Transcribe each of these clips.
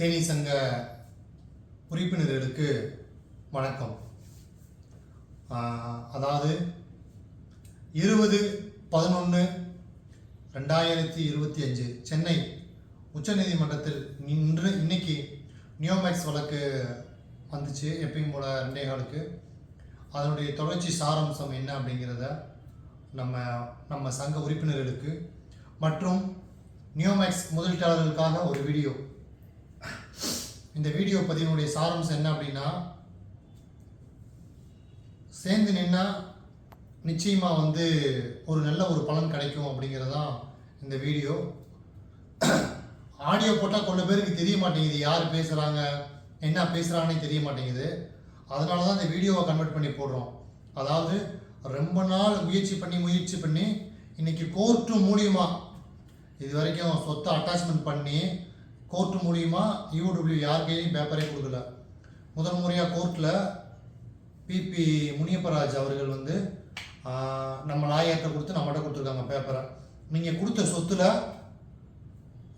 தேனி சங்க உறுப்பினர்களுக்கு வணக்கம். அதாவது இருபது பதினொன்று ரெண்டாயிரத்தி இருபத்தி அஞ்சு சென்னை உச்சநீதிமன்றத்தில் இன்று இன்னைக்கு நியோமேக்ஸ் வழக்கு வந்துச்சு எப்பயும் போல ரெண்டே காலுக்கு அதனுடைய தொடர்ச்சி சாராம்சம் என்ன அப்படிங்கிறத நம்ம நம்ம சங்க உறுப்பினர்களுக்கு மற்றும் நியோமேக்ஸ் முதலீட்டாளர்களுக்காக ஒரு வீடியோ இந்த வீடியோ பதிவினுடைய சாரம்சம் என்ன அப்படின்னா சேர்ந்து நின்னா நிச்சயமாக வந்து ஒரு நல்ல ஒரு பலன் கிடைக்கும் அப்படிங்கிறது தான் இந்த வீடியோ. ஆடியோ போட்டால் கொஞ்சம் பேருக்கு தெரிய மாட்டேங்குது யார் பேசுகிறாங்க என்ன பேசுகிறாங்கன்னு தெரிய மாட்டேங்குது. அதனால தான் இந்த வீடியோவை கன்வெர்ட் பண்ணி போடுறோம். அதாவது ரொம்ப நாள் முயற்சி பண்ணி முயற்சி பண்ணி இன்னைக்கு கோர்ட்டு மூலியமாக இது வரைக்கும் சொத்தை அட்டாச்மெண்ட் பண்ணி கோர்ட்டு மூலிமா யூடபிள்யூ யார் கையிலையும் பேப்பரே கொடுக்கல. முதல் முறையாக கோர்ட்டில் பிபி முனியப்பராஜ் அவர்கள் வந்து நம்ம லாயர்கிட்ட கொடுத்து நம்மகிட்ட கொடுத்துருக்காங்க பேப்பரை நீங்கள் கொடுத்த சொத்துல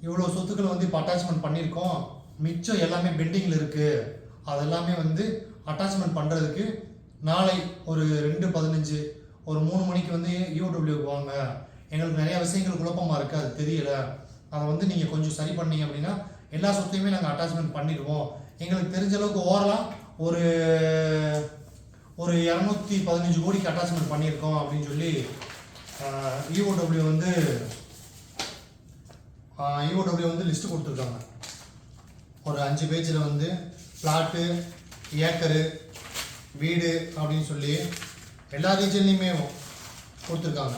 இவ்வளோ சொத்துக்கள் வந்து இப்போ அட்டாச்மெண்ட் பண்ணியிருக்கோம். மிச்சம் எல்லாமே பெண்டிங்கில் இருக்குது அதெல்லாமே வந்து அட்டாச்மெண்ட் பண்ணுறதுக்கு நாளை ஒரு ரெண்டு பதினஞ்சு ஒரு மூணு மணிக்கு வந்து யூடபிள்யூக்கு வாங்க. எங்களுக்கு நிறையா விஷயங்கள் குழப்பமாக இருக்குது அது தெரியலை. அதை வந்து நீங்கள் கொஞ்சம் சரி பண்ணீங்க அப்படின்னா எல்லா சொத்தையுமே நாங்கள் அட்டாச்மெண்ட் பண்ணிடுவோம். எங்களுக்கு தெரிஞ்ச அளவுக்கு ஓரலாம் ஒரு ஒரு இரநூத்தி பதினஞ்சு கோடிக்கு அட்டாச்மெண்ட் பண்ணியிருக்கோம் அப்படின்னு சொல்லி இஓடபிள்யூ வந்து இஓடபிள்யூ வந்து லிஸ்ட்டு கொடுத்துருக்காங்க. ஒரு அஞ்சு பேஜில் வந்து பிளாட்டு ஏக்கரு வீடு அப்படின்னு சொல்லி எல்லா ரீஜன்லேயுமே கொடுத்துருக்காங்க.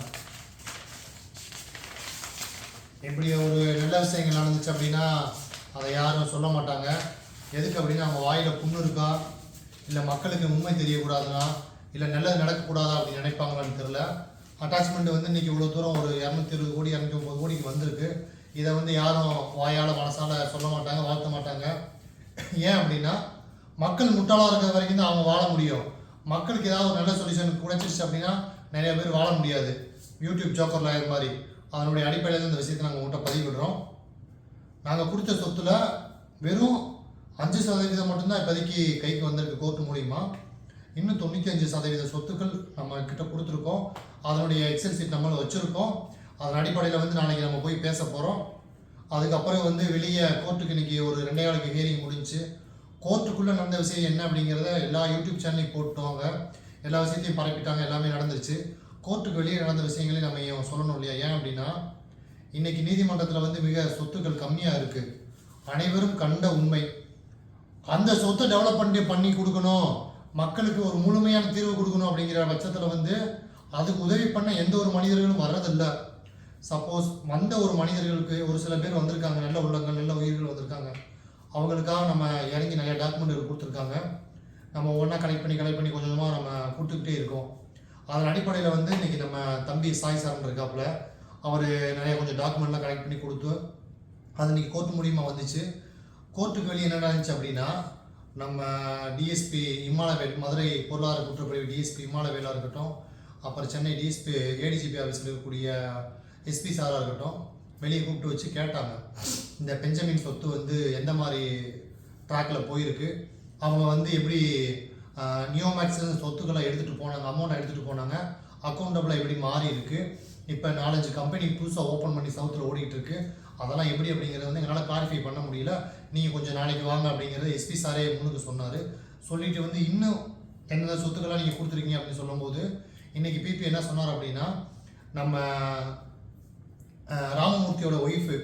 இப்படி ஒரு நல்ல விஷயங்கள் நடந்துச்சு அப்படின்னா அதை யாரும் சொல்ல மாட்டாங்க. எதுக்கு அப்படின்னா அவங்க வாயில் புண்ணு இருக்கா? இல்லை மக்களுக்கு உண்மை தெரியக்கூடாதுன்னா? இல்லை நல்லது நடக்கக்கூடாதா அப்படின்னு நினைப்பாங்களான்னு தெரில அட்டாச்மெண்ட் வந்து இன்னைக்கு இவ்வளோ தூரம் ஒரு இரநூத்தி இருபது கோடி இரநூத்தி ஒம்பது கோடிக்கு வந்திருக்கு. இதை வந்து யாரும் வாயால் மனசால் சொல்ல மாட்டாங்க வாழ்த்த மாட்டாங்க. ஏன் அப்படின்னா மக்கள் முட்டாளாக இருக்கிற வரைக்கும் தான் அவங்க வாழ முடியும். மக்களுக்கு ஏதாவது ஒரு நல்ல சொல்யூஷன் கிடைச்சிருச்சு அப்படின்னா நிறைய பேர் வாழ முடியாது. யூடியூப் ஜோக்கர் லாயர் மாதிரி. அதனுடைய அடிப்படையில் இந்த விஷயத்தை நாங்கள் உங்கள்கிட்ட பதிவிடுறோம். நாங்கள் கொடுத்த சொத்துல வெறும் அஞ்சு சதவீதம் மட்டும்தான் இப்போதைக்கு கைக்கு வந்திருக்கு கோர்ட்டு மூலிமா இன்னும் தொண்ணூற்றி அஞ்சு சதவீத சொத்துக்கள் நம்ம கிட்ட கொடுத்துருக்கோம். அதனுடைய எக்ஸல் சீட் நம்மளும் வச்சுருக்கோம். அதன் அடிப்படையில் வந்து நாளைக்கு நம்ம போய் பேச போகிறோம் அதுக்கப்புறம் வந்து வெளியே கோர்ட்டுக்கு இன்றைக்கி ஒரு ரெண்டே நாளைக்கு ஹியரிங் முடிஞ்சு கோர்ட்டுக்குள்ளே நடந்த விஷயம் என்ன அப்படிங்கிறத எல்லா யூடியூப் சேனலையும் போட்டுவாங்க எல்லா விஷயத்தையும் பரப்பிட்டாங்க எல்லாமே நடந்துருச்சு. கோர்ட்டுக்கு வெளியே நடந்த விஷயங்களை நம்ம ஏன் சொல்லணும் இல்லையா? ஏன் அப்படின்னா இன்னைக்கு நீதிமன்றத்தில் வந்து மிக சொத்துக்கள் கம்மியாக இருக்குது அனைவரும் கண்ட உண்மை. அந்த சொத்தை டெவலப் பண்ணி பண்ணி கொடுக்கணும். மக்களுக்கு ஒரு முழுமையான தீர்வு கொடுக்கணும் அப்படிங்கிற பட்சத்தில் வந்து அதுக்கு உதவி பண்ண எந்த ஒரு மனிதர்களும் வர்றதில்லை. சப்போஸ் வந்த ஒரு மனிதர்களுக்கு ஒரு சில பேர் வந்திருக்காங்க. நல்ல உள்ளங்கள் நல்ல உயிர்கள் வந்திருக்காங்க. அவங்களுக்காக நம்ம இறங்கி நிறைய டாக்குமெண்ட் கொடுத்துருக்காங்க. நம்ம ஒன்றா கலெக்ட் பண்ணி கலெக்ட் பண்ணி கொஞ்சமாக நம்ம கொடுத்துக்கிட்டே இருக்கோம். அதன் அடிப்படையில் வந்து இன்றைக்கி நம்ம தம்பி சாய் சாரன் இருக்காப்புல அவர் நிறைய கொஞ்சம் டாக்குமெண்ட்லாம் கலெக்ட் பண்ணி கொடுத்து அது இன்னைக்கு கோர்ட் மூலியமாக வந்துச்சு. கோர்ட்டுக்கு வெளியே என்ன நடந்துச்சு அப்படின்னா நம்ம டிஎஸ்பி இமாலவேல் மதுரை பொருளாதார குற்றப்பிரிவு டிஎஸ்பி இமாலவேலாக இருக்கட்டும் அப்புறம் சென்னை டிஎஸ்பி ஏடிஜிபி ஆஃபீஸில் இருக்கக்கூடிய எஸ்பி சாராக இருக்கட்டும் வெளியே கூப்பிட்டு வச்சு கேட்டாங்க. இந்த பெஞ்சமின் சொத்து வந்து எந்த மாதிரி ட்ராக்கில் போயிருக்கு? அவங்க வந்து எப்படி நியோமேக்ஸ் சொத்துக்களை எடுத்துகிட்டு போனாங்க அமௌண்ட்டை எடுத்துகிட்டு போனாங்க. அக்கௌண்டபிளாக எப்படி மாறி இருக்கு. இப்போ நாலஞ்சு கம்பெனி புதுசாக ஓப்பன் பண்ணி சவுத்தில் ஓடிட்டு இருக்கு அதெல்லாம் எப்படி அப்படிங்கிறது வந்து எங்களால் கிளாரிஃபை பண்ண முடியல. நீங்கள் கொஞ்சம் நாளைக்கு வாங்க அப்படிங்கிறது எஸ்பி சாரே முன்னுக்கு சொன்னார். சொல்லிட்டு வந்து இன்னும் என்னென்ன சொத்துக்கள்லாம் நீங்கள் கொடுத்துருக்கீங்க அப்படின்னு சொல்லும்போது இன்றைக்கி பிபி என்ன சொன்னார் அப்படின்னா நம்ம ராமமூர்த்தியோட ஒய்ஃபு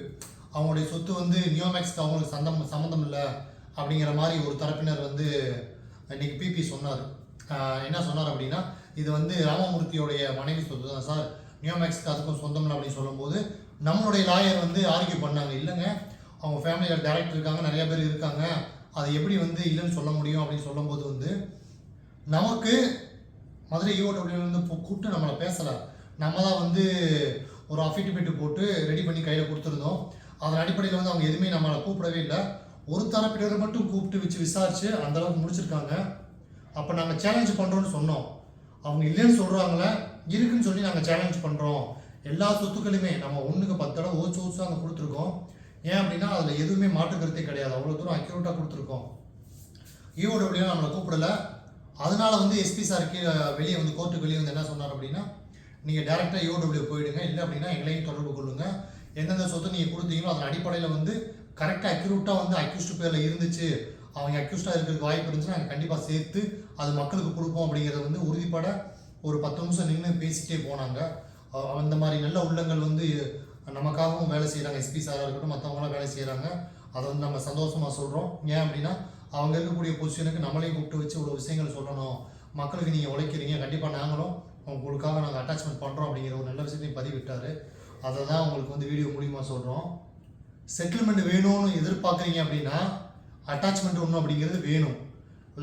அவங்களுடைய சொத்து வந்து நியோமேக்ஸ்க்கு அவங்களுக்கு சந்தம் சம்மந்தம் இல்லை அப்படிங்கிற மாதிரி ஒரு தரப்பினர் வந்து இன்னைக்கு பிபி சொன்னார். என்ன சொன்னார் அப்படின்னா இது வந்து ராமமூர்த்தியோடைய மனைவி சொத்து தான் சார் நியோமேக்ஸ்க்கு அதுக்கும் சொந்தம் அப்படின்னு சொல்லும்போது நம்மளுடைய லாயர் வந்து ஆர்கியூ பண்ணாங்க. இல்லைங்க அவங்க ஃபேமிலியில் டேரக்டர் இருக்காங்க நிறைய பேர் இருக்காங்க. அதை எப்படி வந்து இல்லைன்னு சொல்ல முடியும் அப்படின்னு சொல்லும்போது வந்து நமக்கு மதுரை ஈஓடபிள்யூலேருந்து கூப்பிட்டு நம்மளை பேசலை. நம்ம தான் வந்து ஒரு அஃபிடவிட் போட்டு ரெடி பண்ணி கையில் கொடுத்துருந்தோம். அதன் அடிப்படையில் வந்து அவங்க எதுவுமே நம்மளை கூப்பிடவே இல்லை. ஒரு தரப்பினரை மட்டும் கூப்பிட்டு வச்சு விசாரித்து அந்த அளவுக்கு முடிச்சிருக்காங்க. அப்போ நாங்கள் சேலஞ்ச் பண்ணுறோன்னு சொன்னோம். அவங்க இல்லைன்னு சொல்கிறாங்களே இருக்குன்னு சொல்லி நாங்கள் சேலஞ்ச் பண்ணுறோம் எல்லா சொத்துக்களுமே நம்ம ஒன்றுக்கு பத்து தடவை ஓச்சு ஓச்சு அங்கே கொடுத்துருக்கோம். ஏன் அப்படின்னா அதில் எதுவுமே மாற்று கருத்தே கிடையாது. அவ்வளோ தூரம் அக்யூரேட்டாக கொடுத்துருக்கோம். ஈஓடபிள்யூ நம்மளை கூப்பிடல. அதனால வந்து எஸ்பி சாருக்கு வெளியே வந்து கோர்ட்டுக்கு வெளியே வந்து என்ன சொன்னார் அப்படின்னா நீங்கள் டேரெக்டாக ஈஓடபிள்யூ போயிடுங்க. இல்லை அப்படின்னா எங்களையும் தொடர்பு கொள்ளுங்கள் எந்தெந்த சொத்து நீங்கள் கொடுத்தீங்களோ அதன் அடிப்படையில் வந்து கரெக்டாக அக்யூரேட்டாக வந்து அக்யூஸ்ட் பேரில் இருந்துச்சு. அவங்க அக்யூஸ்டாக இருக்கிறதுக்கு வாய்ப்பு இருந்துச்சுன்னா நாங்கள் கண்டிப்பாக சேர்த்து அது மக்களுக்கு கொடுப்போம் அப்படிங்கிறத வந்து உறுதிப்பட ஒரு பத்து நிமிஷம் நின்று பேசிகிட்டே போனாங்க. அந்த மாதிரி நல்ல உள்ளங்கள் வந்து நமக்காகவும் வேலை செய்கிறாங்க எஸ்பி சாராக இருக்கட்டும் மற்றவங்களாம் வேலை செய்கிறாங்க அதை வந்து நம்ம சந்தோஷமாக சொல்கிறோம் ஏன் அப்படின்னா அவங்க இருக்கக்கூடிய பொசிஷனுக்கு நம்மளையும் கூப்பிட்டு வச்சு இவ்வளோ விஷயங்கள் சொல்லணும். மக்களுக்கு நீங்கள் உழைக்கிறீங்க. கண்டிப்பாக நாங்களும் உங்களுக்காக நாங்கள் அட்டாச்மெண்ட் பண்ணுறோம் அப்படிங்கிற ஒரு நல்ல விஷயத்தையும் பதிவிட்டார். அதை தான் உங்களுக்கு வந்து வீடியோ மூலியமாக சொல்கிறோம் செட்டில்மெண்ட் வேணும்னு எதிர்பார்க்குறீங்க அப்படின்னா அட்டாச்மெண்ட் ஒன்று அப்படிங்கிறது வேணும்.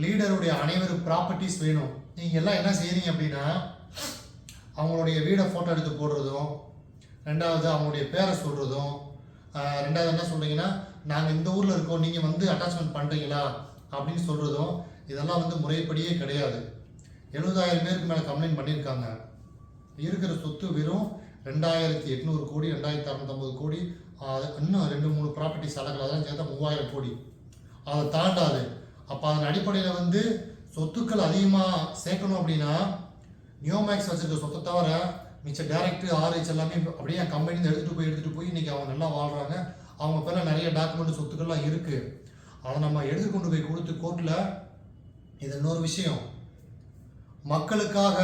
லீடருடைய அனைவரு ப்ராப்பர்ட்டிஸ் வேணும். நீங்கள் எல்லாம் என்ன செய்கிறீங்க அப்படின்னா அவங்களுடைய வீடை ஃபோட்டோ எடுத்து போடுறதும் ரெண்டாவது அவங்களுடைய பேரை சொல்கிறதும் ரெண்டாவது என்ன சொல்கிறீங்கன்னா நாங்கள் இந்த ஊரில் இருக்கோம் நீங்கள் வந்து அட்டாச்மெண்ட் பண்ணுறீங்களா அப்படின்னு சொல்கிறதும் இதெல்லாம் வந்து முறைப்படியே கிடையாது. எழுபதாயிரம் பேருக்கு மேலே கம்ப்ளைண்ட் பண்ணியிருக்காங்க. இருக்கிற சொத்து வெறும் ரெண்டாயிரத்தி எட்நூறு கோடி ரெண்டாயிரத்தி அறநூத்தம்பது கோடி அது இன்னும் ரெண்டு மூணு ப்ராப்பர்ட்டிஸ் அழகில் அதெல்லாம் சேர்த்தா மூவாயிரம் கோடி. அதை தாண்டாது. அப்போ அதன் அடிப்படையில் வந்து சொத்துக்கள் அதிகமாக சேர்க்கணும் அப்படின்னா நியோமேக்ஸ் வச்சுருக்க சொத்தை தவிர மிச்ச டேரக்ட் ஆர்ஹெச் எல்லாமே அப்படியே கம்பெனிலேருந்து எடுத்துகிட்டு போய் எடுத்துகிட்டு போய் இன்றைக்கி அவங்க நல்லா வாழ்கிறாங்க அவங்க பேரில் நிறைய டாக்குமெண்ட் சொத்துக்கள்லாம் இருக்குது அதை நம்ம எடுத்து கொண்டு போய் கொடுத்து கோர்ட்டில் இது இன்னொரு விஷயம். மக்களுக்காக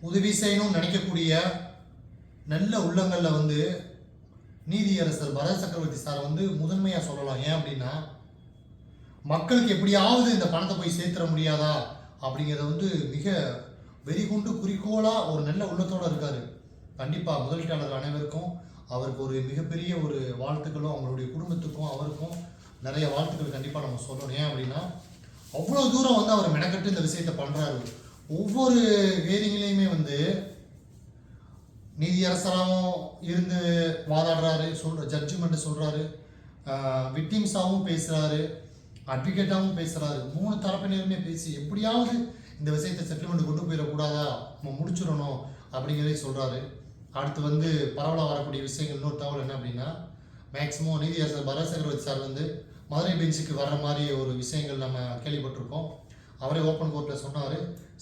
உதவி செய்யணும்னு நினைக்கக்கூடிய நல்ல உள்ளங்களில் வந்து நீதியரசர் பரத சக்கரவர்த்தி சார் வந்து முதன்மையாக சொல்லலாம். ஏன் அப்படின்னா மக்களுக்கு எப்படியாவது இந்த பணத்தை போய் சேர்த்துற முடியாதா அப்படிங்கிறத வந்து மிக வெறிகுண்டு குறிக்கோளாக ஒரு நல்ல உள்ளத்தோடு இருக்கார். கண்டிப்பாக முதலீட்டாளர் அனைவருக்கும் அவருக்கு ஒரு மிகப்பெரிய ஒரு வாழ்த்துக்களும் அவங்களுடைய குடும்பத்துக்கும் அவருக்கும் நிறைய வாழ்த்துக்கள் கண்டிப்பாக நம்ம சொல்லணும். ஏன் அப்படின்னா அவ்வளோ தூரம் வந்து அவர் மெனக்கட்டு இந்த விஷயத்தை பண்ணுறாரு ஒவ்வொரு ஹேரிங்லேயுமே வந்து நீதியரசராகவும் இருந்து வாதாடுறாரு சொல்ற ஜட்ஜ்மெண்ட் சொல்கிறாரு விக்டிம்ஸாகவும் பேசுகிறாரு அட்வொகேட்டாகவும் பேசுகிறாரு மூணு தரப்பினருமே பேசி எப்படியாவது இந்த விஷயத்தை செட்டில்மெண்ட் கொண்டு போயிடக்கூடாதா? நம்ம முடிச்சிடணும் அப்படிங்கிறதே சொல்கிறாரு அடுத்து வந்து பரவலாக வரக்கூடிய விஷயங்கள் இன்னொரு தகவல் என்ன அப்படின்னா மேக்ஸிமம் நீதியரசர் பரத் சார் வந்து மதுரை பெஞ்சுக்கு வர்ற மாதிரி ஒரு விஷயங்கள் நம்ம கேள்விப்பட்டிருக்கோம். அவரே ஓப்பன் கோர்ட்டில் சொன்னார்.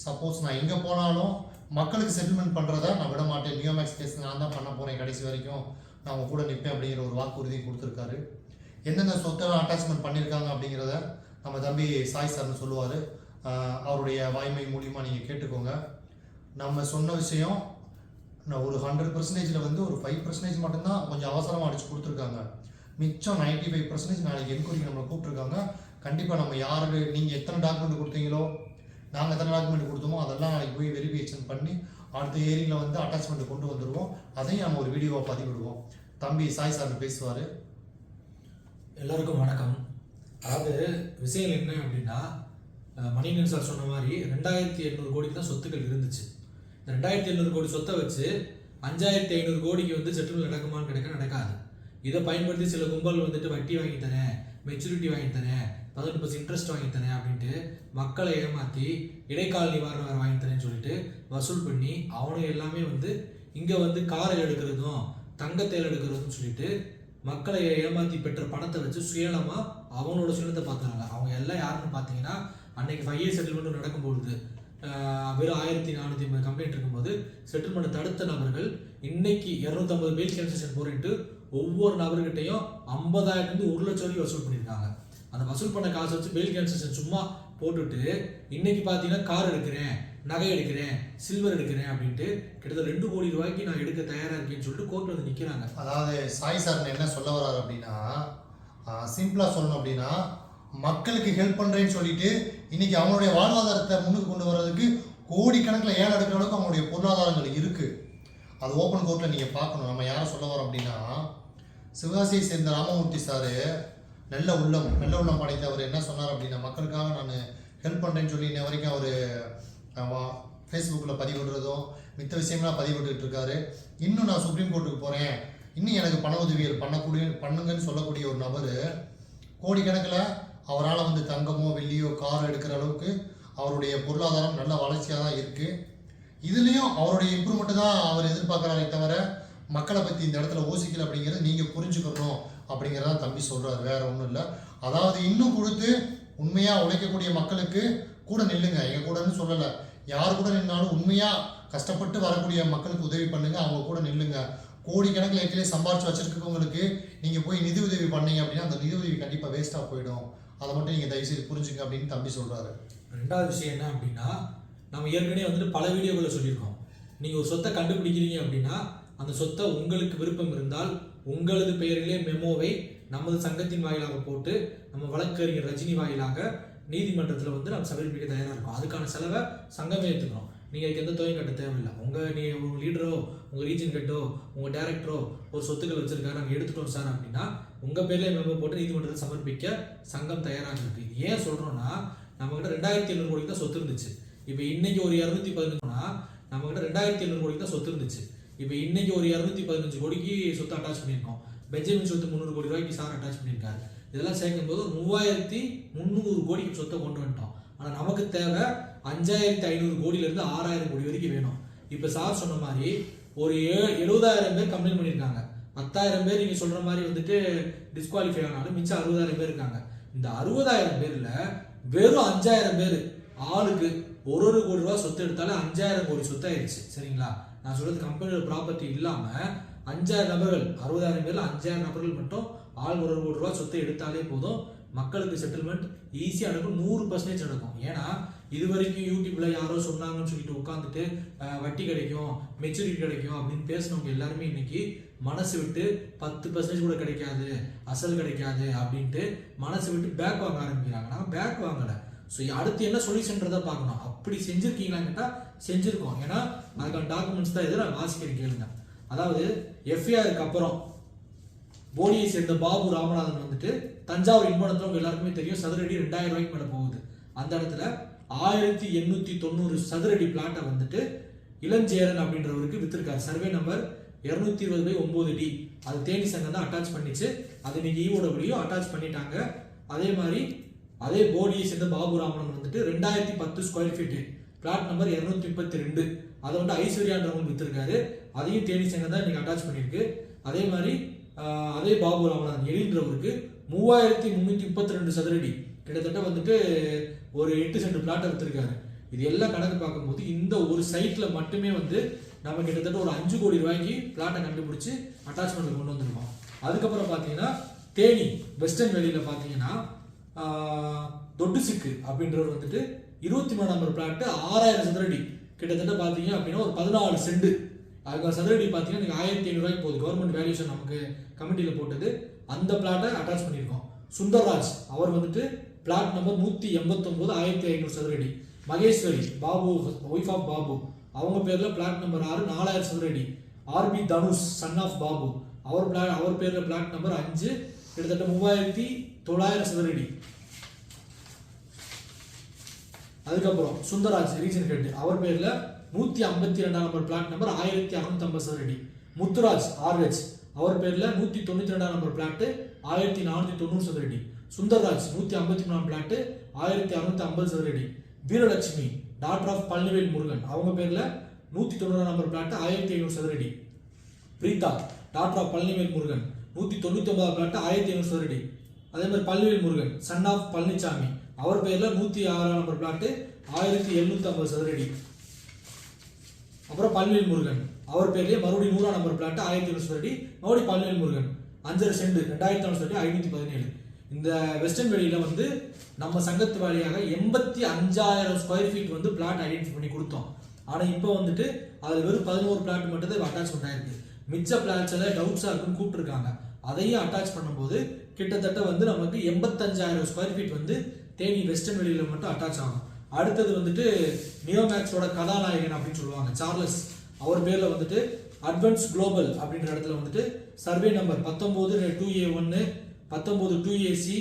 சப்போஸ் நான் எங்கே போனாலும் மக்களுக்கு செட்டில்மெண்ட் பண்ணுறத நான் விட மாட்டேன். நியோமேக்ஸ் கேஸ் நான் தான் பண்ண போகிறேன் கடைசி வரைக்கும். நான் உங்க கூட நிற்பேன் அப்படிங்கிற ஒரு வாக்குறுதி கொடுத்துருக்காரு. எந்தெந்த சொத்தெல்லாம் அட்டாச்மெண்ட் பண்ணியிருக்காங்க அப்படிங்கிறத நம்ம தம்பி சாய் சார்னு சொல்லுவார். அவருடைய வாய்மை மூலியமாக நீங்கள் கேட்டுக்கோங்க. நம்ம சொன்ன விஷயம் நான் ஒரு ஹண்ட்ரட் பர்சன்டேஜில் வந்து ஒரு ஃபைவ் பர்சன்டேஜ் மட்டும்தான் கொஞ்சம் அவசரமாக அடிச்சு கொடுத்துருக்காங்க. மிச்சம் நைன்ட்டி ஃபைவ் பர்சன்டேஜ் நாளைக்கு என்கொயரி நம்மளை கூப்பிட்ருக்காங்க கண்டிப்பாக நம்ம யாரு நீங்கள் எத்தனை டாக்குமெண்ட் கொடுத்தீங்களோ நாங்கள் எத்தனை டாக்குமெண்ட் கொடுத்தோமோ அதெல்லாம் நாளைக்கு போய் வெரிஃபிகேஷன் பண்ணி அடுத்த ஏரியில் வந்து அட்டாச்மெண்ட் கொண்டு வந்துடுவோம் அதையும் நம்ம ஒரு வீடியோவை பதிவிடுவோம். தம்பி சாய் சார் பேசுவார். எல்லாருக்கும் வணக்கம். அதாவது விஷயம் என்ன அப்படின்னா மணிகன் சார் சொன்ன மாதிரி ரெண்டாயிரத்தி எண்ணூறு கோடிக்கு தான் சொத்துக்கள் இருந்துச்சு. இந்த ரெண்டாயிரத்தி எண்ணூறு கோடி சொத்தை வச்சு அஞ்சாயிரத்தி ஐநூறு கோடிக்கு வந்து செட்டில்மெண்ட் நடக்குமான்னு கிடைக்க நடக்காது. இதை பயன்படுத்தி சில கும்பல் வந்துட்டு வட்டி வாங்கி தரேன். மெச்சூரிட்டி வாங்கி தரேன். பதினெட்டு பர்சன்ட் இன்ட்ரெஸ்ட் வாங்கி தரேன் அப்படின்ட்டு மக்களை ஏமாற்றி இடைக்கால நிவாரணம் வேறு வாங்கி தரேன்னு சொல்லிட்டு வசூல் பண்ணி அவனுங்க எல்லாமே வந்து இங்கே வந்து காரில் எடுக்கிறதும் தங்கத்தேல் எடுக்கிறதும் சொல்லிட்டு மக்களை ஏமாற்றி பெற்ற பணத்தை வச்சு சுயலமாக அவங்களோட சுயநலத்தை பார்த்துறாங்க அவங்க எல்லாம் யாருன்னு பார்த்தீங்கன்னா அன்னைக்கு ஃபைவ் இயர் செட்டில்மெண்ட் நடக்கும்பொழுது வெறும் ஆயிரத்தி நானூற்றி ஐம்பது கம்ப்ளைண்ட் இருக்கும்போது செட்டில்மெண்ட் தடுத்த நபர்கள் இன்னைக்கு இரநூத்தம்பது பேர் கேன்சேஷன் போரிட்டு ஒவ்வொரு நபர்கிட்டையும் ஐம்பதாயிரத்துலேருந்து ஒரு லட்சம் வரைக்கும் வசூல் பண்ணியிருக்காங்க. அந்த வசூல் பண்ண காசை வச்சு பெயில் கேன்சேஷன் சும்மா போட்டுட்டு இன்னைக்கு பார்த்தீங்கன்னா கார் எடுக்கிறேன் நகை எடுக்கிறேன் சில்வர் எடுக்கிறேன் அப்படின்ட்டு கிட்டத்தட்ட ரெண்டு கோடி ரூபாய்க்கு நான் எடுக்க தயாராக இருக்கேன்னு சொல்லிட்டு கோர்ட்டில் வந்து நிற்கிறாங்க அதாவது சாய் சார் என்ன சொல்ல வர்றாரு அப்படின்னா சிம்பிளாக சொல்லணும் அப்படின்னா மக்களுக்கு ஹெல்ப் பண்ணுறேன்னு சொல்லிட்டு இன்னைக்கு அவங்களுடைய வாழ்வாதாரத்தை முன்னுக்கு கொண்டு வர்றதுக்கு கோடிக்கணக்கில் ஏழை எடுக்கிற அளவுக்கு அவங்களுடைய பொருளாதாரங்கள் இருக்குது அது ஓப்பன் கோர்ட்டில் நீங்கள் பார்க்கணும். நம்ம யாரை சொல்ல வரோம் அப்படின்னா சிவகாசியை சேர்ந்த ராமமூர்த்தி சார் நல்ல உள்ளம் நல்ல உள்ளம் படைத்தவர் என்ன சொன்னார் அப்படின்னா மக்களுக்காக நான் ஹெல்ப் பண்ணுறேன்னு சொல்லி இன்ன வரைக்கும் அவர் ஃபேஸ்புக்கில் பதிவிடுறதும் மித்த விஷயம்லாம் பதிவிட்டுட்டு இருக்காரு. இன்னும் நான் சுப்ரீம் கோர்ட்டுக்கு போகிறேன் இன்னும் எனக்கு பண உதவிகள் பண்ணக்கூடிய பண்ணுங்கன்னு சொல்லக்கூடிய ஒரு நபர் கோடிக்கணக்கில் அவரால் வந்து தங்கமோ வெள்ளியோ கார் எடுக்கிற அளவுக்கு அவருடைய பொருளாதாரம் நல்ல வளர்ச்சியாக தான் இருக்குது இதுலேயும் அவருடைய இம்ப்ரூவ்மெண்ட்டு தான் அவர் எதிர்பார்க்குறாரே தவிர மக்களை பற்றி இந்த இடத்துல யோசிக்கல அப்படிங்கிறத நீங்கள் புரிஞ்சுக்கணும் அப்படிங்கிறத தம்பி சொல்கிறாரு வேற ஒன்றும் இல்லை. அதாவது இன்னும் கொடுத்து உண்மையாக உழைக்கக்கூடிய மக்களுக்கு கூட நில்லுங்க. எங்கள் கூடன்னு சொல்லலை. யார் கூட நின்னாலும் உண்மையாக கஷ்டப்பட்டு வரக்கூடிய மக்களுக்கு உதவி பண்ணுங்க. அவங்க கூட நில்லுங்க. கோடிக்கணக்கில் ஏற்கனவே சம்பாரிச்சு வச்சிருக்கவங்களுக்கு நீங்கள் போய் நிதி உதவி பண்ணீங்க அப்படின்னா அந்த நிதி உதவி கண்டிப்பாக வேஸ்ட்டாக போயிடும். அதை மட்டும் நீங்கள் தயவுசெய்து புரிஞ்சுங்க அப்படின்னு தம்பி சொல்கிறாரு ரெண்டாவது விஷயம் என்ன அப்படின்னா நம்ம ஏற்கனவே வந்துட்டு பல வீடியோகளில் சொல்லியிருக்கோம். நீங்கள் ஒரு சொத்தை கண்டுபிடிக்கிறீங்க அப்படின்னா அந்த சொத்தை உங்களுக்கு விருப்பம் இருந்தால் உங்களது பெயரிலே மெமோவை நமது சங்கத்தின் வாயிலாக போட்டு நம்ம வழக்கறிஞர் ரஜினி வாயிலாக நீதிமன்றத்தில் வந்து நம்ம சமர்ப்பிக்க தயாராக இருக்கோம். அதுக்கான செலவை சங்கமே ஏற்றுக்கணும் நீங்கள் இதுக்கு எந்த தொகையும் கட்ட தேவையில்லை. உங்கள் நீ உங்கள் லீடரோ உங்கள் ரீஜன் ஹெட்டோ உங்கள் டேரக்டரோ ஒரு சொத்துக்கள் வச்சுருக்காரு நாங்கள் எடுத்துட்டோம் சார் அப்படின்னா உங்கள் பேரில் மெமோ போட்டு நீதிமன்றத்தில் சமர்ப்பிக்க சங்கம் தயாராக இருக்குது இது ஏன் சொல்கிறோன்னா நம்மக்கிட்ட ரெண்டாயிரத்தி எழுநூறு கோடிக்கு தான் சொத்து இருந்துச்சு. இப்போ இன்னைக்கு ஒரு இரநூத்தி பதினஞ்சுனா நம்மக்கிட்ட ரெண்டாயிரத்தி எழுநூறு கோடிக்கு தான் சொத்து இருந்துச்சு. இப்போ இன்னைக்கு ஒரு இரநூத்தி பதினஞ்சு கோடிக்கு சொத்து அட்டாச் பண்ணியிருக்கோம். பெஞ்சமின் சொத்து முந்நூறு கோடி ரூபாய்க்கு சார் அட்டாச் பண்ணியிருக்காரு. இதெல்லாம் சேர்க்கும் போது ஒரு மூவாயிரத்தி முந்நூறு கோடிக்கு சொத்தை கொண்டு வந்துட்டோம். ஆனால் நமக்கு தேவை அஞ்சாயிரத்தி ஐநூறு கோடியிலேருந்து ஆறாயிரம் கோடி வரைக்கும் வேணும். இப்போ சார் சொன்ன மாதிரி ஒரு ஏ எழுபதாயிரம் பேர் கம்ப்ளைண்ட் பண்ணியிருக்காங்க. பத்தாயிரம் பேர் நீங்கள் சொல்கிற மாதிரி வந்துட்டு டிஸ்குவாலிஃபை ஆனாலும் மிச்சம் அறுபதாயிரம் பேர் இருக்காங்க. இந்த அறுபதாயிரம் பேரில் வெறும் அஞ்சாயிரம் பேர் ஆளுக்கு ஒரு ஒரு கோடி ரூபா சொத்து எடுத்தாலே அஞ்சாயிரம் கோடி சொத்தாயிருச்சு சரிங்களா? நான் சொல்றது கம்பெனியோட ப்ராப்பர்ட்டி இல்லாமல் அஞ்சாயிரம் நபர்கள் அறுபதாயிரம் பேர்ல அஞ்சாயிரம் நபர்கள் மட்டும் ஆள் ஒரு ஒரு கோடி ரூபா சொத்தை எடுத்தாலே போதும். மக்களுக்கு செட்டில்மெண்ட் ஈஸியாக நடக்கும். நூறு பர்சன்டேஜ் நடக்கும். ஏன்னா இது வரைக்கும் யூடியூப்ல யாரோ சொன்னாங்கன்னு சொல்லிட்டு உட்காந்துட்டு வட்டி கிடைக்கும் மெச்சூரிட்டி கிடைக்கும் அப்படின்னு பேசினவங்க எல்லாருமே இன்னைக்கு மனசு விட்டு பத்து பர்சன்டேஜ் கூட கிடைக்காது அசல் கிடைக்காது அப்படின்ட்டு மனசு விட்டு பேக் வாங்க ஆரம்பிக்கிறாங்க. நான் பேக் வாங்கலை. ஸோ அடுத்து என்ன சொல்யூஷன்றதை பார்க்கணும். அப்படி செஞ்சுருக்கீங்களான்னு கேட்டால் செஞ்சுருக்கோம். ஏன்னா அதுக்கான டாக்குமெண்ட்ஸ் தான் இதில் நான் வாசிக்கிறேன் கேளுங்க. அதாவது எஃப்ஐஆருக்கு அப்புறம் போடியை சேர்ந்த பாபு ராமநாதன் வந்துட்டு தஞ்சாவூர் இன்பனத்தில் உங்கள் எல்லாருக்குமே தெரியும் சதுரடி ரெண்டாயிரம் ரூபாய்க்கு மேலே போகுது. அந்த இடத்துல ஆயிரத்தி எண்ணூற்றி தொண்ணூறு சதுரடி பிளாட்டை வந்துட்டு இளஞ்சேரன் அப்படின்றவருக்கு விற்றுருக்கார் சர்வே நம்பர் இரநூத்தி இருபது பை ஒம்பது டி அது தேனி சங்கம் தான் அட்டாச் பண்ணிச்சு. அது இன்னைக்கு வழியும் அட்டாச் பண்ணிட்டாங்க. அதே மாதிரி அதே போடியை சேர்ந்த பாபு ராமன் வந்துட்டு ரெண்டாயிரத்தி பத்து ஸ்கொயர் ஃபீட்டு பிளாட் நம்பர் இரநூத்தி முப்பத்தி ரெண்டு அதை வந்து ஐஸ்வர்யான்றவங்க வித்துருக்காரு. அதையும் தேனி சங்கம் தான் இன்னைக்கு அட்டாச் பண்ணியிருக்கு. அதே மாதிரி அதே பாபு ராமநாதன் எழின்றவருக்கு மூவாயிரத்தி முந்நூற்றி முப்பத்தி ரெண்டு சதுரடி. கிட்டத்தட்ட வந்துட்டு ஒரு எட்டு சென்ட் பிளாட்டை விற்றுருக்காரு இது எல்லாம் கணக்கு பார்க்கும்போது இந்த ஒரு சைட்டில் மட்டுமே வந்து நம்ம கிட்டத்தட்ட ஒரு அஞ்சு கோடி ரூபாய்க்கு பிளாட்டை கண்டுபிடிச்சி அட்டாச்மெண்ட்டில் கொண்டு வந்திருக்கோம். அதுக்கப்புறம் பார்த்தீங்கன்னா தேனி வெஸ்டர்ன் வெளியில் பார்த்தீங்கன்னா தொட்டுசிக்கு அப்படின்றவர் வந்துட்டு இருபத்தி மூணு நம்பர் பிளாட்டு ஆறாயிரம் சதுரடி கிட்டத்தட்ட பார்த்தீங்க அப்படின்னா ஒரு பதினாலு செண்டு. அதுக்கு சதுரடி பார்த்தீங்கன்னா நீங்கள் ஆயிரத்தி ஐநூறுரூவாய்க்கு போகுது. கவர்மெண்ட் வேல்யூஷன் நமக்கு கமிட்டியில் போட்டது. அந்த பிளாட்டை அட்டாச் பண்ணியிருக்கோம். சுந்தர்ராஜ் அவர் வந்துட்டு பிளாட் நம்பர் நூற்றி எண்பத்தொம்போது ஆயிரத்தி ஐநூறு சதுரடி மகேஸ்வரி பாபு ஒய்ஃப் ஆஃப் பாபு. அவங்க பேரில் பிளாட் நம்பர் ஆறு நாலாயிரம் சதுரடி R P Dhanush son of Babu. Our plot அவர் பேரில் பிளாட் நம்பர் அஞ்சு. கிட்டத்தட்ட மூவாயிரத்தி தொள்ளாயிரம் சதுரடி அதுக்கப்புறம் சுந்தராஜ் ரீஜன் ஹெட். அவர் பேரில் நூற்றி ஐம்பத்தி ரெண்டாம் நம்பர் பிளாட் நம்பர் ஆயிரத்தி அறுநூத்தம்பது சதுர சதுரடி முத்துராஜ் ஆர்ஹெச் அவர் பேரில் நூற்றி தொண்ணூற்றி ரெண்டாம் நம்பர் பிளாட்டு ஆயிரத்தி நானூற்றி தொண்ணூறு சதுரடி. சுந்தர்ராஜ் நூற்றி ஐம்பத்தி மூணாம் பிளாட்டு ஆயிரத்தி அறுநூத்தி ஐம்பது சதுரடி. Veeralakshmi daughter of Palanivel Murugan. அவங்க பேரில் நூற்றி தொண்ணூறாம் நம்பர் பிளாட்டு ஆயிரத்தி ஐநூறு சதுரடி. Preetha daughter of Palanivel Murugan. நூற்றி தொண்ணூற்றி ஒன்பதாம் பிளாட்டு ஆயிரத்தி ஐநூறு சதுரடி. அதே மாதிரி பழனிவேல் முருகன் சன் ஆஃப் பழனிசாமி அவர் பேரில் நூற்றி ஆறாம் நம்பர் பிளாட்டு ஆயிரத்தி எழுநூற்றி ஐம்பது சதுரடி. அப்புறம் பல்வேல் முருகன். அவர் பேர்லேயே மறுபடியும் நூறாம் நம்பர் பிளாட்டு ஆயிரத்தி எழுநூறு சதுரடி. மறுபடியும் பல்வேல் முருகன். அஞ்சரை செண்டு. ரெண்டாயிரத்தி ஐநூறு சதுரடி ஐநூற்றி பதினேழு. இந்த வெஸ்டர்ன் வெளியில் வந்து நம்ம சங்கத்து வழியாக எண்பத்தி அஞ்சாயிரம் ஸ்கொயர் ஃபீட் வந்து பிளாட் ஐடென்டிஃபை பண்ணி கொடுத்தோம். ஆனால் இப்போ வந்துட்டு அதில் வெறும் பதினோரு பிளாட் மட்டும் தான் அட்டாச்மெண்ட் ஆயிருக்கு. மிச்ச பிளாட்ஸ் எல்லாம் டவுட்ஸாக இருக்குன்னு கூப்பிட்டுருக்காங்க. அதையும் அட்டாச் பண்ணும்போது கிட்டத்தட்ட வந்து நமக்கு எண்பத்தஞ்சாயிரம் ஸ்கொயர் ஃபீட் வந்து தேனி வெஸ்டர்ன் வெளியில் மட்டும் அட்டாச் ஆகும் அடுத்தது வந்துட்டு நியோமேக்ஸோட கதாநாயகன் அப்படின்னு சொல்லுவாங்க. சார்லஸ் அவர் பேரில் வந்துட்டு அட்வான்ஸ் குளோபல் அப்படின்ற இடத்துல வந்துட்டு சர்வே நம்பர் பத்தொம்போது டூ ஏ ஒன்று பத்தொம்போது டூ ஏசி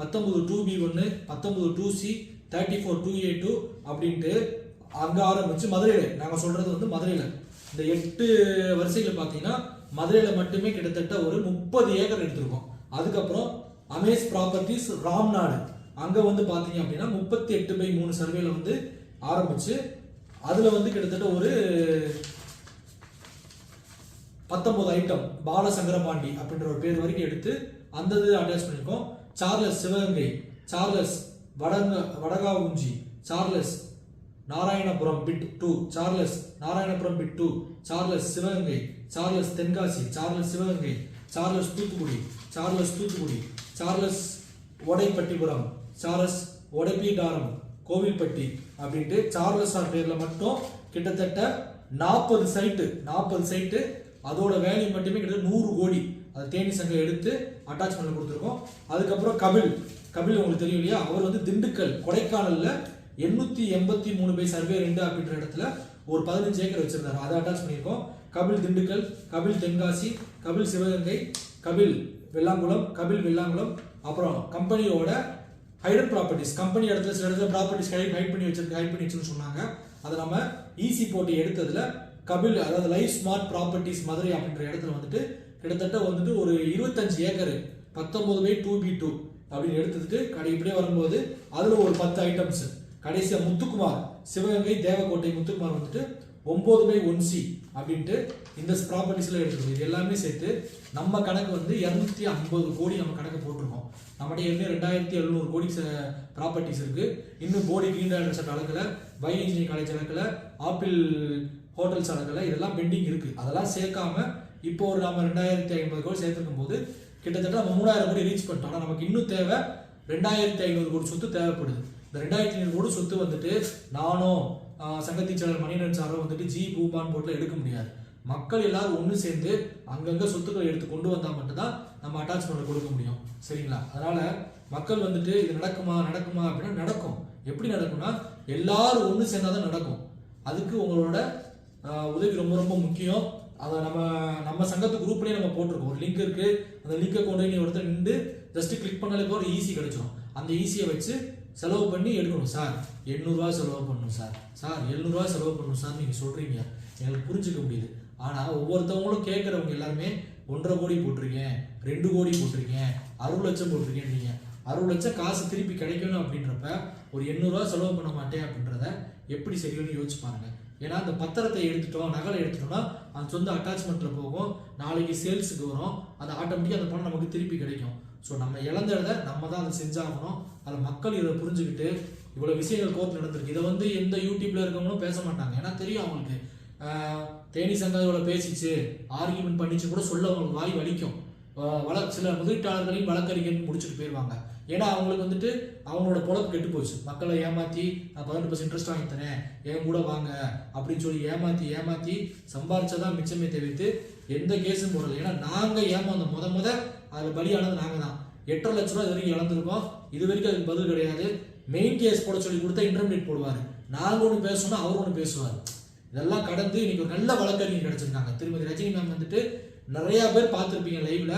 பத்தொம்போது டூ பி ஒன்று பத்தொம்போது two C thirty four two A two அப்படின்ட்டு அங்கே ஆரம்பித்து மதுரையில். நாங்கள் சொல்கிறது வந்து மதுரையில். இந்த எட்டு வரிசைகள் பார்த்தீங்கன்னா மதுரையில் மட்டுமே கிட்டத்தட்ட ஒரு முப்பது ஏக்கர் எடுத்திருக்கோம். அதுக்கப்புறம் அமேஸ் ப்ராப்பர்ட்டிஸ் ராம்நாடு. அங்கே வந்து பார்த்தீங்க அப்படின்னா முப்பத்தி எட்டு பை மூணு சர்வேல வந்து ஆரம்பிச்சு அதில் வந்து கிட்டத்தட்ட ஒரு பத்தொன்பது ஐட்டம் பாலசங்கரபாண்டி அப்படின்ற ஒரு பேர் வரைக்கும் எடுத்து அந்த இது அட்டாச் பண்ணியிருக்கோம் சார்லஸ் சிவகங்கை சார்லஸ் வடங்க Vadakavunji Charles Narayanapuram bit two Charles Narayanapuram bit two Charles Sivaganga Charles Tenkasi Charles Sivaganga Charles Thoothukudi Charles Thoothukudi Charles Odaipattipuram சார்லஸ் ஒடைப்பீடாரம் கோவில்பட்டி அப்படின்ட்டு சார்லஸ் ஆர் பேரில் மட்டும் கிட்டத்தட்ட நாற்பது சைட்டு நாற்பது சைட்டு அதோட வேல்யூ மட்டுமே கிட்டத்தட்ட நூறு கோடி. அது தேனி சங்கம் எடுத்து அட்டாச் பண்ணி கொடுத்துருக்கோம். அதுக்கப்புறம் கபில். கபில் உங்களுக்கு தெரியும் இல்லையா? அவர் வந்து திண்டுக்கல் கொடைக்கானலில் எண்ணூற்றி எண்பத்தி மூணு பை சர்வே ரெண்டு அப்படின்ற இடத்துல ஒரு பதினஞ்சு ஏக்கர் வச்சிருந்தாரு. அதை அட்டாச் பண்ணியிருக்கோம். கபில் திண்டுக்கல் கபில் தென்காசி கபில் சிவகங்கை கபில் வெள்ளாங்குளம் கபில் வெள்ளாங்குளம் அப்புறம் கம்பெனியோட ஹைடன் ப்ராப்பர்ட்டிஸ் கம்பெனி இடத்துல சில இடத்துல ப்ராப்பர்ட்டிஸ் ஹைட் ஹைட் பண்ணி வச்சிருக்கு ஹைட் பண்ணி வச்சுன்னு சொன்னாங்க. அதை நம்ம ஈசி போட்டு எடுத்ததுல கபில் அதாவது லைஃப் ஸ்மார்ட் ப்ராப்பர்ட்டிஸ் மதுரை அப்படின்ற இடத்துல வந்துட்டு கிட்டத்தட்ட வந்துட்டு ஒரு இருபத்தஞ்சு ஏக்கர் பத்தொன்பது பை டூ பி டூ அப்படின்னு எடுத்துட்டு கடை இப்படியே வரும்போது அதில் ஒரு பத்து ஐட்டம்ஸ் கடைசியாக முத்துக்குமார் சிவகங்கை தேவக்கோட்டை முத்துக்குமார் வந்துட்டு ஒம்பது பை ஒன் சி அப்படின்ட்டு இந்த ப்ராப்பர்ட்டிஸில் எடுத்துருக்கோம் இது எல்லாமே சேர்த்து நம்ம கணக்கு வந்து இரநூத்தி ஐம்பது கோடி நம்ம கணக்கு போட்டிருக்கோம். நம்மகிட்ட இன்னும் ரெண்டாயிரத்தி எழுநூறு கோடி ப்ராப்பர்ட்டிஸ் இருக்குது இன்னும் போடி கிரீன் டேல் ரிசர்ட் பை இன்ஜினியரிங் காலேஜ் அளக்கல ஆப்பிள் ஹோட்டல்ஸ் அளக்கல இதெல்லாம் பெண்டிங் இருக்குது அதெல்லாம் சேர்க்காம இப்போ ஒரு நம்ம ரெண்டாயிரத்தி ஐம்பது கோடி சேர்த்துருக்கும் போது கிட்டத்தட்ட நம்ம மூணாயிரம் கோடி ரீச் பண்ணிட்டோம். ஆனால் நமக்கு இன்னும் தேவை ரெண்டாயிரத்தி ஐநூறு கோடி சொத்து தேவைப்படுது. இந்த ரெண்டாயிரத்தி ஐநூறு கோடி சொத்து வந்துட்டு நானும் சங்கத்தின் செயலர் மணிநன் சாரும் வந்துட்டு ஜி பூபான் போட்டில் எடுக்க முடியாது. மக்கள் எல்லாரும் ஒன்று சேர்ந்து அங்கங்கே சொத்துக்களை எடுத்து கொண்டு வந்தால் மட்டும்தான் நம்ம அட்டாச்மெண்ட் கொடுக்க முடியும். சரிங்களா? அதனால் மக்கள் வந்துட்டு இது நடக்குமா நடக்குமா அப்படின்னா நடக்கும். எப்படி நடக்கும்னா எல்லாரும் ஒன்று சேர்ந்தாதான் நடக்கும். அதுக்கு உங்களோட உதவி ரொம்ப ரொம்ப முக்கியம். அதை நம்ம நம்ம சங்கத்து குரூப்லேயே நம்ம போட்டிருக்கோம். ஒரு லிங்க் இருக்குது அந்த லிங்கை கொண்டு நீ ஒருத்தர் நின்று ஜஸ்ட் கிளிக் பண்ணாலே போகிற ஈஸி கிடைச்சிடும் அந்த ஈஸியை வச்சு செலவு பண்ணி எடுக்கணும் சார். எண்ணூறுரூவா செலவு பண்ணணும் சார். சார் எழுநூறுவா செலவு பண்ணணும் சார் நீங்கள் சொல்கிறீங்க எங்களுக்கு புரிஞ்சுக்க முடியுது. ஆனால் ஒவ்வொருத்தவங்களும் கேட்குறவங்க எல்லாருமே ஒன்றரை கோடி போட்டிருக்கேன் ரெண்டு கோடி போட்டிருக்கேன் அறுபது லட்சம் போட்டிருக்கேன் நீங்கள் அறுபது லட்சம் காசு திருப்பி கிடைக்கணும் அப்படின்றப்ப ஒரு எண்ணூறுரூவா செலவு பண்ண மாட்டேன் அப்படின்றத எப்படி செய்யணும்னு யோசிச்சு பாருங்க. ஏன்னா அந்த பத்திரத்தை எடுத்துட்டோம் நகலை எடுத்துட்டோம்னா அந்த சொந்த அட்டாச்மெண்ட்டில் போகும். நாளைக்கு சேல்ஸுக்கு வரும். அது ஆட்டோமேட்டிக்காக அந்த பணம் நமக்கு திருப்பி கிடைக்கும். ஸோ நம்ம இழந்ததை நம்ம தான் அதை செஞ்சாகணும். அதில் மக்கள் இதை புரிஞ்சுக்கிட்டு இவ்வளோ விஷயங்கள் கோர்ட் நடந்திருக்கு. இதை வந்து எந்த யூடியூப்ல இருக்கவங்களும் பேச மாட்டாங்க. ஏன்னா தெரியும் அவங்களுக்கு. தேனி சங்கம் இவ்வளோ பேசிச்சு ஆர்கியூமெண்ட் பண்ணிச்சு கூட சொல்ல அவங்களுக்கு வாய் வலிக்கும். வள சில முதலீட்டாளர்களையும் வழக்கறிஞர் முடிச்சுட்டு போயிடுவாங்க ஏன்னா அவங்களுக்கு வந்துட்டு அவங்களோட பொழப்பு கெட்டு போச்சு. மக்களை ஏமாற்றி நான் பதினெட்டு பர்சன்ட் இன்ட்ரெஸ்ட் வாங்கி தரேன். என் கூட வாங்க. அப்படின்னு சொல்லி ஏமாத்தி ஏமாற்றி சம்பாரிச்சதான் மிச்சமே தவிர்த்து எந்த கேஸும் போடல. ஏன்னா நாங்கள் ஏமாந்தோம். முத முத அதில் பலியானது நாங்கள் தான் எட்டரை லட்ச ரூபா இது வரைக்கும் இழந்திருக்கோம். இது வரைக்கும் அதுக்கு பதில் கிடையாது. மெயின் கேஸ் போட சொல்லி கொடுத்தா இன்டர்மீடியட் போடுவார். நாங்கள் ஒன்று பேசணும் அவர் ஒன்று பேசுவார். இதெல்லாம் கடந்து இன்னைக்கு ஒரு நல்ல வழக்கறிஞர் கிடச்சிருக்காங்க. திருமதி ரஜினி மேம் வந்துட்டு நிறையா பேர் பார்த்துருப்பீங்க லைவில்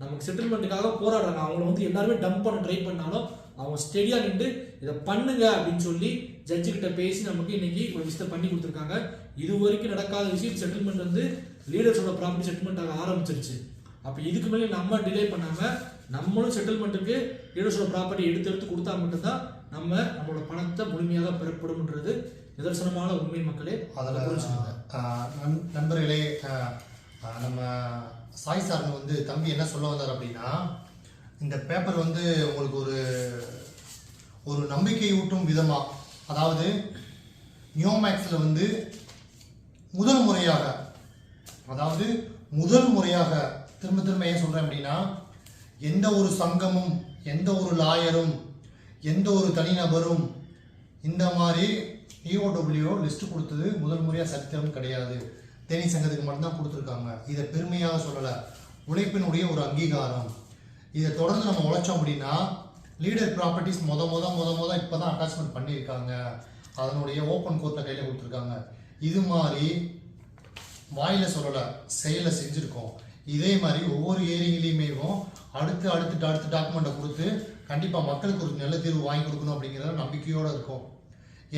நமக்கு செட்டில்மெண்ட்டுக்காக போராடுறாங்க. அவங்கள வந்து எல்லாருமே டம்ப் பண்ண ட்ரை பண்ணாலும் அவங்க ஸ்டெடியாக நின்று இதை பண்ணுங்க அப்படின்னு சொல்லி ஜட்ஜு கிட்ட பேசி நமக்கு இன்னைக்கு ஒரு விஷயத்தை பண்ணி கொடுத்துருக்காங்க. இது வரைக்கும் நடக்காத விஷயம் செட்டில்மெண்ட் வந்து லீடர்ஸோட ப்ராப்பர்ட்டி செட்டில்மெண்ட் ஆக ஆரம்பிச்சிருச்சு. அப்போ இதுக்கு மேலே நம்ம டிலே பண்ணாம நம்மளும் செட்டில்மெண்ட்டுக்கு லீடர்ஸோட ப்ராப்பர்ட்டி எடுத்து எடுத்து கொடுத்தா மட்டும்தான் நம்ம நம்மளோட பணத்தை முழுமையாக பெறப்படும்ன்றது நிதர்சனமான உண்மை மக்களே. அதை புரிஞ்சுக்கோங்க. அதில் நண்பர்களே நம்ம சாய் சார் வந்து தம்பி என்ன சொல்ல வந்தார் அப்படின்னா இந்த பேப்பர் வந்து உங்களுக்கு ஒரு ஒரு நம்பிக்கை ஊட்டும் விதமா அதாவது நியோமேக்ஸில் வந்து முதல் முறையாக அதாவது முதல் முறையாக திரும்ப திரும்ப ஏன் சொல்கிறேன் அப்படின்னா எந்த ஒரு சங்கமும் எந்த ஒரு லாயரும் எந்த ஒரு தனிநபரும் இந்த மாதிரி இஓடபிள்யூ லிஸ்ட் கொடுத்தது முதல் முறையாக சரித்திரம் கிடையாது. தேனி சங்கத்துக்கு மட்டும்தான் கொடுத்துருக்காங்க. இதை பெருமையாக சொல்லலை. உழைப்பினுடைய ஒரு அங்கீகாரம். இதை தொடர்ந்து நம்ம உழைச்சோம் அப்படின்னா லீடர் ப்ராப்பர்ட்டிஸ் மொத மொத மொத மொத இப்போ தான் அட்டாச்மெண்ட் பண்ணியிருக்காங்க. அதனுடைய ஓப்பன் கோர்ட்டில் கையில் கொடுத்துருக்காங்க. இது மாதிரி வாயில் சொல்லலை செயலை செஞ்சுருக்கோம். இதே மாதிரி ஒவ்வொரு ஏரியிலையுமேவும் அடுத்து அடுத்து அடுத்த டாக்குமெண்ட்டை கொடுத்து கண்டிப்பாக மக்களுக்கு ஒரு நல்ல தீர்வு வாங்கி கொடுக்கணும் அப்படிங்கிறத நம்பிக்கையோடு இருக்கும்.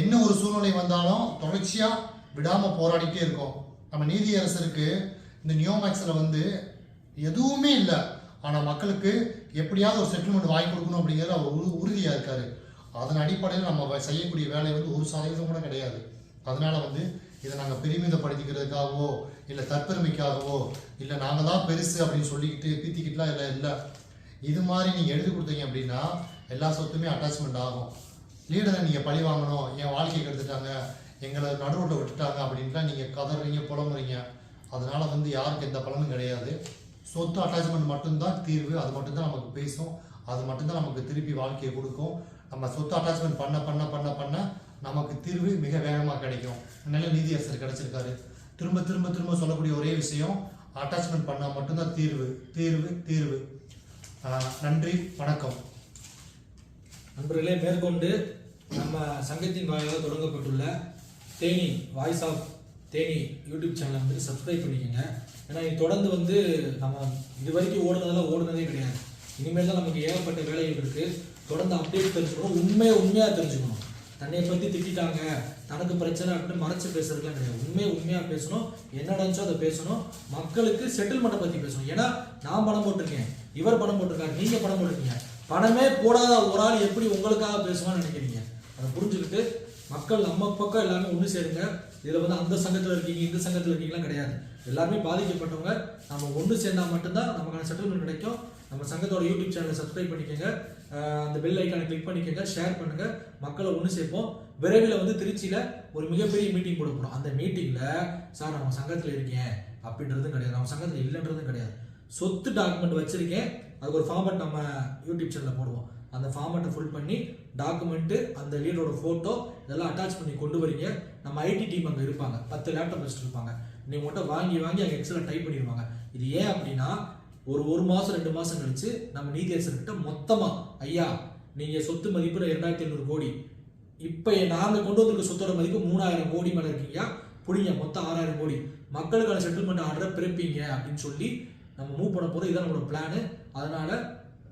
என்ன ஒரு சூழ்நிலை வந்தாலும் தொடர்ச்சியாக விடாமல் போராடிட்டே இருக்கோம். நம்ம நீதியரசருக்கு இந்த நியோமேக்ஸில் வந்து எதுவுமே இல்லை. ஆனால் மக்களுக்கு எப்படியாவது ஒரு செட்டில்மெண்ட் வாங்கி கொடுக்கணும் அப்படிங்கிறது அவர் உறு உறுதியாக இருக்கார். அதன் அடிப்படையில் நம்ம செய்யக்கூடிய வேலை வந்து ஒரு சதவீதம் கூட கிடையாது. அதனால் வந்து இதை நாங்கள் பெருமிதப்படுத்திக்கிறதுக்காகவோ இல்லை தற்பெருமைக்காகவோ இல்லை நாங்கள் தான் பெருசு அப்படின்னு சொல்லிக்கிட்டு பீத்திக்கிட்டுலாம் இல்லை இல்லை. இது மாதிரி நீங்கள் எழுதி கொடுத்தீங்க அப்படின்னா எல்லா சொத்துமே அட்டாச்மெண்ட் ஆகும். லீடரை நீங்கள் பழி வாங்கணும் என் வாழ்க்கையை கெடுத்துட்டாங்க எங்களை நடுவோட்டை விட்டுட்டாங்க அப்படின்ட்டுலாம் நீங்கள் கதறீங்க புலம்புறீங்க. அதனால் வந்து யாருக்கு எந்த பலனும் கிடையாது. சொத்து அட்டாச்மெண்ட் மட்டும்தான் தீர்வு அது மட்டும்தான் நமக்கு பேசும் அது மட்டும்தான் நமக்கு திருப்பி வாழ்க்கையை கொடுக்கும். நம்ம சொத்து அட்டாச்மெண்ட் பண்ண பண்ண பண்ண பண்ண நமக்கு தீர்வு மிக வேகமாக கிடைக்கும். நல்ல நீதியரசர் கிடைச்சிருக்காரு. திரும்ப திரும்ப திரும்ப சொல்லக்கூடிய ஒரே விஷயம் அட்டாச்மெண்ட் பண்ணால் மட்டும்தான் தீர்வு. தீர்வு தீர்வு. நன்றி வணக்கம். நண்பர்களே மேற்கொண்டு நம்ம சங்கத்தின் வாயிலாக தொடங்கப்பட்டுள்ள Theni voice of Theni YouTube சேனலை வந்து சப்ஸ்கிரைப் பண்ணிக்கோங்க. ஏன்னா இது தொடர்ந்து வந்து நம்ம இது வரைக்கும் ஓடுனதெல்லாம் ஓடுனதே கிடையாது. இனிமேல் தான் நமக்கு ஏகப்பட்ட வேலைகள் இருக்குது தொடர்ந்து அப்டேட் தெரிஞ்சுக்கணும். உண்மையை உண்மையாக தெரிஞ்சுக்கணும். தன்னை பற்றி திட்டிட்டாங்க. தனக்கு பிரச்சனை அப்படின்னு மறைச்சு பேசுறதுலாம் கிடையாது. உண்மையை உண்மையாக பேசணும். என்ன நடந்துச்சோ அதை பேசணும். மக்களுக்கு செட்டில்மெண்ட்டை பற்றி பேசணும். ஏன்னா நான் பணம் போட்டிருக்கேன். இவர் பணம் போட்டிருக்காரு. நீங்கள் பணம் போட்டிருக்கீங்க. பணமே போடாத ஒரு ஆள் எப்படி உங்களுக்காக பேசுவான்னு நினைக்கிறீங்க? அதை புரிஞ்சுக்கிட்டு மக்கள் நம்ம பக்கம் எல்லாமே ஒன்று சேருங்க. இதில் வந்து அந்த சங்கத்தில் இருக்கீங்க இந்த சங்கத்தில் இருக்கீங்கலாம் கிடையாது. எல்லாருமே பாதிக்கப்பட்டவங்க. நம்ம ஒன்று சேர்ந்தால் மட்டும்தான் நமக்கான செட்டில்மெண்ட் கிடைக்கும். நம்ம சங்கத்தோட யூடியூப் சேனலை சப்ஸ்கிரைப் பண்ணிக்கோங்க. அந்த பெல் ஐக்கானை கிளிக் பண்ணிக்கோங்க ஷேர் பண்ணுங்க. மக்களை ஒன்று சேர்ப்போம். விரைவில் வந்து திருச்சியில் ஒரு மிகப்பெரிய மீட்டிங் போட போகிறோம் அந்த மீட்டிங்கில் சார் நம்ம சங்கத்தில் இருக்கேன். அப்படின்றதும் கிடையாது. நம்ம சங்கத்தில் இல்லைன்றதும் கிடையாது. சொத்து டாக்குமெண்ட் வச்சுருக்கேன். அதுக்கு ஒரு ஃபார்மட் நம்ம யூடியூப் சேனலில் போடுவோம். அந்த ஃபார்மட்டை ஃபுல் பண்ணி டாக்குமெண்ட்டு அந்த லீடரோட ஃபோட்டோ இதெல்லாம் அட்டாச் பண்ணி கொண்டு வரீங்க நம்ம ஐடி டீம் அங்கே இருப்பாங்க. பத்து லேப்டாப் வச்சுட்டு இருப்பாங்க. நீங்கள் மட்டும் வாங்கி வாங்கி அங்கே எக்ஸலில் டைப் பண்ணிடுவாங்க இது ஏன் அப்படின்னா ஒரு ஒரு மாதம் ரெண்டு மாதம் கழிச்சு நம்ம நீதியரசர்கிட்ட மொத்தமாக ஐயா நீங்கள் சொத்து மதிப்பு ரெண்டாயிரத்தி ஐநூறு கோடி. இப்போ நாங்கள் கொண்டு வந்திருக்க சொத்தோட மதிப்பு மூணாயிரம் கோடி மேலே இருக்கீங்க. புரியுங்க மொத்தம் ஆறாயிரம் கோடி. மக்களுக்கான செட்டில்மெண்ட் ஆர்டரை பிறப்பீங்க அப்படின்னு சொல்லி நம்ம மூவ் பண்ண போகிறோம் இதான் நம்மளோட பிளானு அதனால்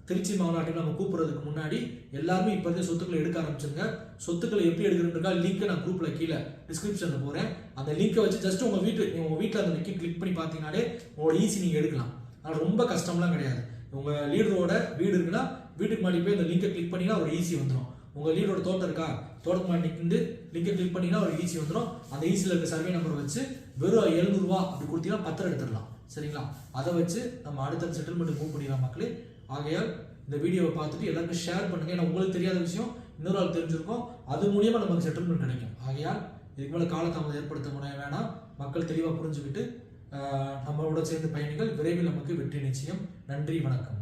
திருச்சி மாவட்டத்தில் நம்ம கூப்பிட்றதுக்கு முன்னாடி எல்லாருமே இப்போ இருக்க சொத்துக்களை எடுக்க ஆரம்பிச்சிருங்க. சொத்துக்களை எப்படி எடுக்கிறதுக்கா லிங்க்கை நான் குரூப்பில் கீழே டிஸ்கிரிப்ஷனில் போகிறேன் அந்த லிங்கை வச்சு ஜஸ்ட் உங்கள் வீட்டு உங்கள் வீட்டில் அந்த லிங்கை கிளிக் பண்ணி பார்த்தீங்கனாலே உங்களோட ஈஸி நீங்கள் எடுக்கலாம். ஆனால் ரொம்ப கஷ்டம்லாம் கிடையாது. உங்கள் லீடரோட வீடு இருக்குன்னா வீட்டுக்கு மாடி போய் இந்த லிங்கை கிளிக் பண்ணிங்கன்னா ஒரு ஈஸி வந்துடும் உங்கள் லீடரோட தோட்டம் இருக்கா? தோட்டம் மாடி நின்று லிங்கை கிளிக் பண்ணிங்கன்னா ஒரு ஈஸி வந்துடும் அந்த ஈஸியில் இருக்க சர்வே நம்பர் வச்சு வெறும் எழுநூறுவா அப்படி கொடுத்தீங்கன்னா பத்திரம் எடுத்துடலாம். சரிங்களா? அதை வச்சு நம்ம அடுத்த செட்டில்மெண்ட் மூவ் பண்ணிடலாம் மக்களே. ஆகையால் இந்த வீடியோவை பார்த்துட்டு எல்லாருக்கும் ஷேர் பண்ணுங்கள் ஏன்னா உங்களுக்கு தெரியாத விஷயம் இன்னொரு ஆள் தெரிஞ்சிருக்கும். அது மூலியமாக நமக்கு செட்டில்மெண்ட் கிடைக்கும். ஆகையால் இதுக்கு மேலே காலதாமதம் ஏற்படுத்த முடிய வேணாம். மக்கள் தெளிவாக புரிஞ்சுக்கிட்டு நம்மளோட சேர்ந்து பயணிகள் விரைவில் நமக்கு வெற்றி நிச்சயம். நன்றி வணக்கம்.